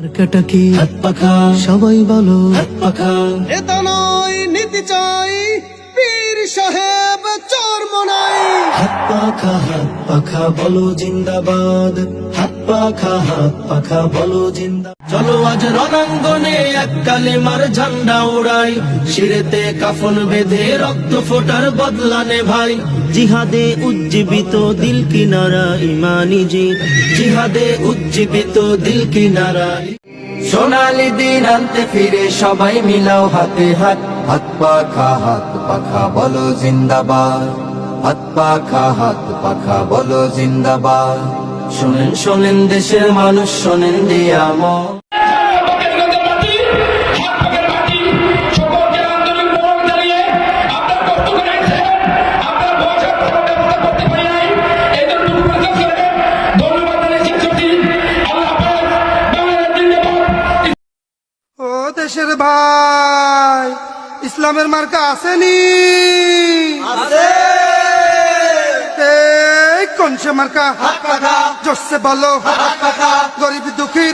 মার্কাটা কি হাত পাখা। সবাই বলো হাত পাখা। সাহেব চর্ম নাই হাত পাখা হাত পাখা, বলো জিন্দাবাদ। হাত পাখা হাত পাখা, বলো জিন্দা চলো আজ রণাঙ্গনে এক কালেমার ঝান্ডা উড়াই। শিরেতে কাফন বেঁধে রক্ত ফোটার বদলানে ভাই জিহাদে উজ্জীবিত দিল কিনারা ইমানি জিত জিহাদে উজ্জীবিত দিল কিনারা সোনালি দিন আনতে ফিরে সবাই মিলাও হাতে হাত। হাত পাখা হাত পাখা, বলো জিন্দাবাদ। হাত পাখা হাত পাখা, বলো জিন্দাবাদ। শোনেন শোনেন দেশের মানুষ, শোনেন দিয়াম দেশের ভাই ইসলামের মার্কা আসেনি। এই কোন সে মার্কা? জোরসে বলো। গরিব দুঃখী।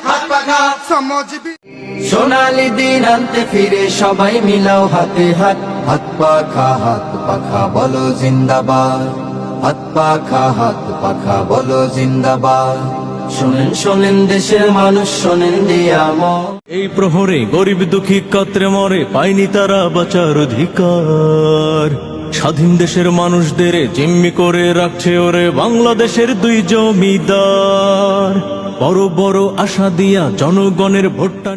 শ্রমজীবী। সোনালি দিন আনতে ফিরে সবাই মিলাও হাতে হাত। হাত পাখা হাত পাখা বলো জিন্দাবাদ। হাত পাখা হাত পাখা, বলো জিন্দাবাদ। শোনেন শোনেন দেশের মানুষ, শোনেন দিয়াম এই প্রহরে গরিব দুঃখী কাত্রে মরে, পায়নি তারা বাঁচার অধিকার। স্বাধীন দেশের মানুষদের জিম্মি করে রাখছে ওরে বাংলাদেশের দুই জমিদার। বড় বড় আশা দিয়া জনগণের ভোটটা